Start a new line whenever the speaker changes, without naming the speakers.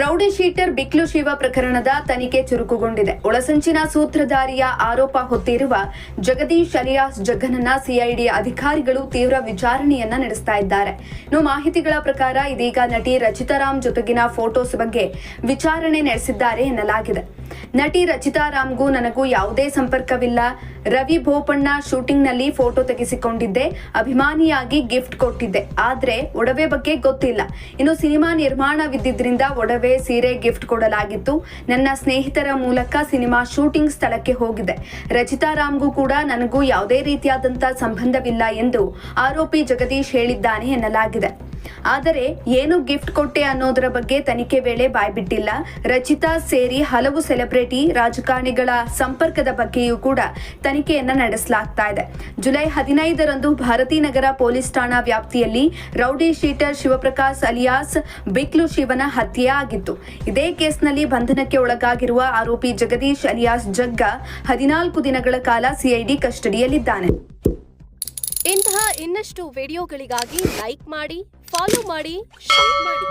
Rowdy sheeter ಬಿಕ್ಲು Shiva ಪ್ರಕರಣದ ತನಿಖೆ ಚುರುಕುಗೊಂಡಿದೆ. ಒಳಸಂಚಿನ ಸೂತ್ರಧಾರಿಯ ಆರೋಪ ಹೊತ್ತಿರುವ ಜಗದೀಶ್ ಅಲಿಯಾಸ್ ಜಗ್ಗನನ್ನ ಸಿಐಡಿ ಅಧಿಕಾರಿಗಳು ತೀವ್ರ ವಿಚಾರಣೆಯನ್ನ ನಡೆಸ್ತಾ ಇದ್ದಾರೆ. ಇನ್ನು ಮಾಹಿತಿಗಳ ಪ್ರಕಾರ ಇದೀಗ ನಟಿ ರಚಿತಾರಾಮ್ ಜೊತೆಗಿನ ಫೋಟೋಸ್ ಬಗ್ಗೆ ವಿಚಾರಣೆ ನಡೆಸಿದ್ದಾರೆ ಎನ್ನಲಾಗಿದೆ. ನಟಿ ರಚಿತಾ ರಾಮ್ಗೂ ನನಗೂ ಯಾವುದೇ ಸಂಪರ್ಕವಿಲ್ಲ. ರವಿ ಬೋಪಣ್ಣ ಶೂಟಿಂಗ್ನಲ್ಲಿ ಫೋಟೋ ತೆಗೆಸಿಕೊಂಡಿದ್ದೆ. ಅಭಿಮಾನಿಯಾಗಿ ಗಿಫ್ಟ್ ಕೊಟ್ಟಿದ್ದೆ. ಆದರೆ ಒಡವೆ ಬಗ್ಗೆ ಗೊತ್ತಿಲ್ಲ. ಇನ್ನು ಸಿನಿಮಾ ನಿರ್ಮಾಣವಿದ್ದಿದ್ರಿಂದ ಒಡವೆ ಸೀರೆ ಗಿಫ್ಟ್ ಕೊಡಲಾಗಿತ್ತು. ನನ್ನ ಸ್ನೇಹಿತರ ಮೂಲಕ ಸಿನಿಮಾ ಶೂಟಿಂಗ್ ಸ್ಥಳಕ್ಕೆ ಹೋಗಿದೆ. ರಚಿತಾ ರಾಮ್ಗೂ ಕೂಡ ನನಗೂ ಯಾವುದೇ ರೀತಿಯಾದಂಥ ಸಂಬಂಧವಿಲ್ಲ ಎಂದು ಆರೋಪಿ ಜಗದೀಶ್ ಹೇಳಿದ್ದಾನೆ ಎನ್ನಲಾಗಿದೆ. ಆದರೆ ಏನು ಗಿಫ್ಟ್ ಕೊಟ್ಟೆ ಅನ್ನೋದರ ಬಗ್ಗೆ ತನಿಖೆ ವೇಳೆ ಬಾಯ್ಬಿಟ್ಟಿಲ್ಲ ರಚಿತಾ ಸೇರಿ ಹಲವು ಸೆಲೆಬ್ರಿಟಿ ರಾಜಕಾರಣಿಗಳ ಸಂಪರ್ಕದ ಬಗ್ಗೆಯೂ ಕೂಡ ತನಿಖೆಯನ್ನ ನಡೆಸಲಾಗ್ತಾ ಇದೆ. ಜುಲೈ ಹದಿನೈದರಂದು ಭಾರತೀನಗರ ಪೊಲೀಸ್ ಠಾಣಾ ವ್ಯಾಪ್ತಿಯಲ್ಲಿ rowdy sheeter Shivaprakash alias Biklu ಶಿವನ ಹತ್ಯೆ ಆಗಿತ್ತು. ಇದೇ ಕೇಸ್ನಲ್ಲಿ ಬಂಧನಕ್ಕೆ ಒಳಗಾಗಿರುವ ಆರೋಪಿ ಜಗದೀಶ್ ಅಲಿಯಾಸ್ ಜಗ್ಗ ಹದಿನಾಲ್ಕು ದಿನಗಳ ಕಾಲ ಸಿಐಡಿ ಕಸ್ಟಡಿಯಲ್ಲಿದ್ದಾನೆ.
ಇಂತಹ ಇನ್ನಷ್ಟು ವಿಡಿಯೋಗಳಿಗಾಗಿ ಲೈಕ್ ಮಾಡಿ ಫಾಲೋ ಮಾಡಿ ಶೇರ್ ಮಾಡಿ.